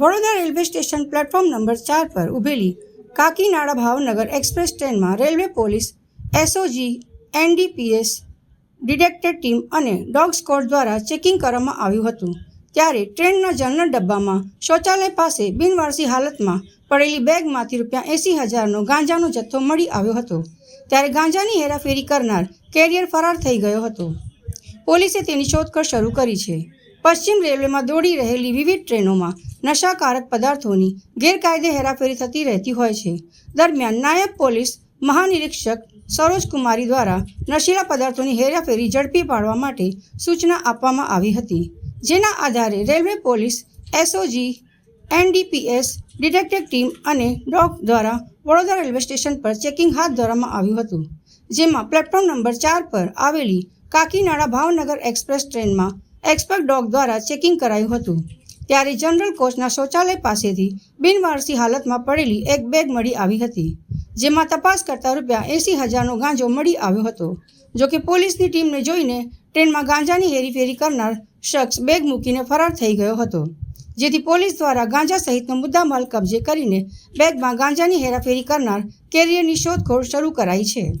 Vadodara railway station platform number ચાર પર ઊભેલી કાકીનાડા ભાવનગર એક્સપ્રેસ ટ્રેનમાં railway police, SOG, NDPS, detected team અને ડોગ સ્કોડ દ્વારા ચેકિંગ કરવામાં આવ્યું હતું. ત્યારે ટ્રેનના જનરલ ડબ્બામાં શૌચાલય પાસે બિનવારસી હાલતમાં પડેલી બેગમાંથી રૂપિયા એંસી હજારનો ગાંજાનો જથ્થો મળી આવ્યો હતો. ત્યારે ગાંજાની હેરાફેરી કરનાર કેરિયર ફરાર થઈ ગયો હતો. પોલીસે તેની શોધખોળ શરૂ કરી છે. પશ્ચિમ રેલવેમાં દોડી રહેલી વિવિધ ટ્રેનોમાં નશાકારક પદાર્થોની ગેરકાયદે હેરાફેરી થતી રહેતી હોય છે. દરમિયાન નાયબ પોલીસ મહાનિરીક્ષક સરોજ કુમારી દ્વારા નશીલા પદાર્થોની હેરાફેરી ઝડપી પાડવા માટે સૂચના આપવામાં આવી હતી. જેના આધારે railway police, SOG, NDPS, detective team અને ડોગ દ્વારા વડોદરા રેલવે સ્ટેશન પર ચેકિંગ હાથ ધરવામાં આવ્યું હતું. જેમાં પ્લેટફોર્મ નંબર ચાર પર આવેલી કાકીનાડા ભાવનગર એક્સપ્રેસ ટ્રેનમાં એક્સપર્ટ ડોગ દ્વારા ચેકિંગ કરાયું હતું. ત્યારે જનરલ કોચના શૌચાલય પાસેથી બિનવારસી હાલતમાં પડેલી એક બેગ મળી આવી હતી, જેમાં તપાસ કરતા રૂપિયા એંસી હજારનો ગાંજો મળી આવ્યો હતો જોકે પોલીસની ટીમને જોઈને ટ્રેનમાં ગાંજાની હેરીફેરી કરનાર શખ્સ બેગ મૂકીને ફરાર થઈ ગયો હતો, જેથી પોલીસ દ્વારા ગાંજા સહિતનો મુદ્દામાલ કબજે કરીને બેગમાં ગાંજાની હેરાફેરી કરનાર કેરિયરની શોધખોળ શરૂ કરાઈ છે.